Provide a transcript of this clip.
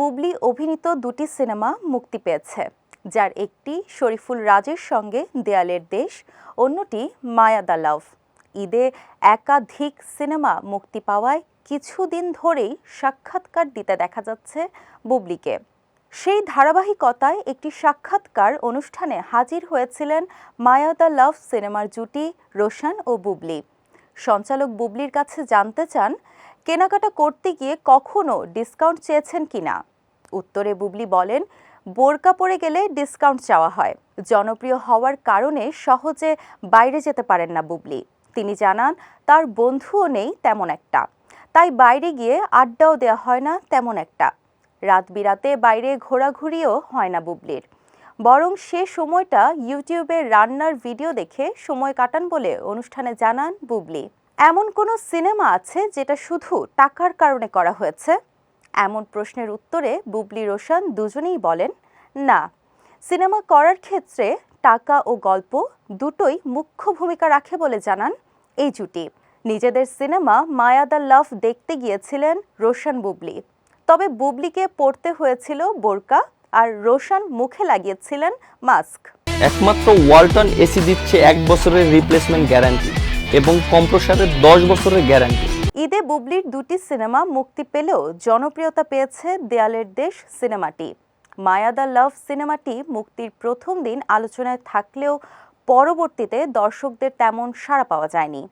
বুবলি অভিনীত দুটি সিনেমা মুক্তি পেয়েছে, যার একটি শরীফুল রাজের সঙ্গে দেয়ালের দেশ, অন্যটি মায়া দা লাভ। ঈদে একাধিক সিনেমা মুক্তি পাওয়ায় কিছুদিন ধরেই সাক্ষাৎকার দিতে দেখা যাচ্ছে বুবলিকে। সেই ধারাবাহিকতায় একটি সাক্ষাৎকার অনুষ্ঠানে হাজির হয়েছিলেন মায়া দ্য লাভ সিনেমার জুটি রোশান ও বুবলি। সঞ্চালক বুবলির কাছে জানতে চান, কেনাকাটা করতে গিয়ে কখনো ডিসকাউন্ট চেয়েছেন কিনা? উত্তরে বুবলি বলেন, বোরকা পরে গেলে ডিসকাউন্ট চাওয়া হয়। জনপ্রিয় হওয়ার কারণে সহজে বাইরে যেতে পারেন না বুবলি। তিনি জানান, তার বন্ধুও নেই তেমন একটা। তাই বাইরে গিয়ে আড্ডাও দেওয়া হয় না তেমন একটা। রাত বিরাতে বাইরে ঘোরাঘুরিও হয় না বুবলির। বরং সে সময়টা ইউটিউবে রান্নার ভিডিও দেখে সময় কাটান বলে অনুষ্ঠানে জানান বুবলি। এমন কোনো সিনেমা আছে যেটা শুধু টাকার কারণে করা হয়েছে? এমন প্রশ্নের উত্তরে বুবলি রোশন দুজনেই বলেন, না, সিনেমা করার ক্ষেত্রে টাকা ও গল্প দুটোই মুখ্য ভূমিকা রাখে বলে জানান এই জুটি। নিজেদের সিনেমা মায়া দ্য লাভ দেখতে গিয়েছিলেন রোশন বুবলি। তবে বুবলিকে পড়তে হয়েছিল বোরকা আর রোশন মুখে লাগিয়েছিলেন মাস্ক। একমাত্র ওয়ালটন এসি দিচ্ছে এক বছরের রিপ্লেসমেন্ট গ্যারান্টি এবং কম্প্রসারের দশ বছরের গ্যারান্টি। ঈদে বুবলির দুটি সিনেমা মুক্তি পেলেও জনপ্রিয়তা পেয়েছে দেয়ালের দেশ সিনেমাটি। মায়া দ্য লাভ সিনেমাটি মুক্তির প্রথম দিন আলোচনায় থাকলেও পরবর্তীতে দর্শকদের তেমন সাড়া পাওয়া যায়নি।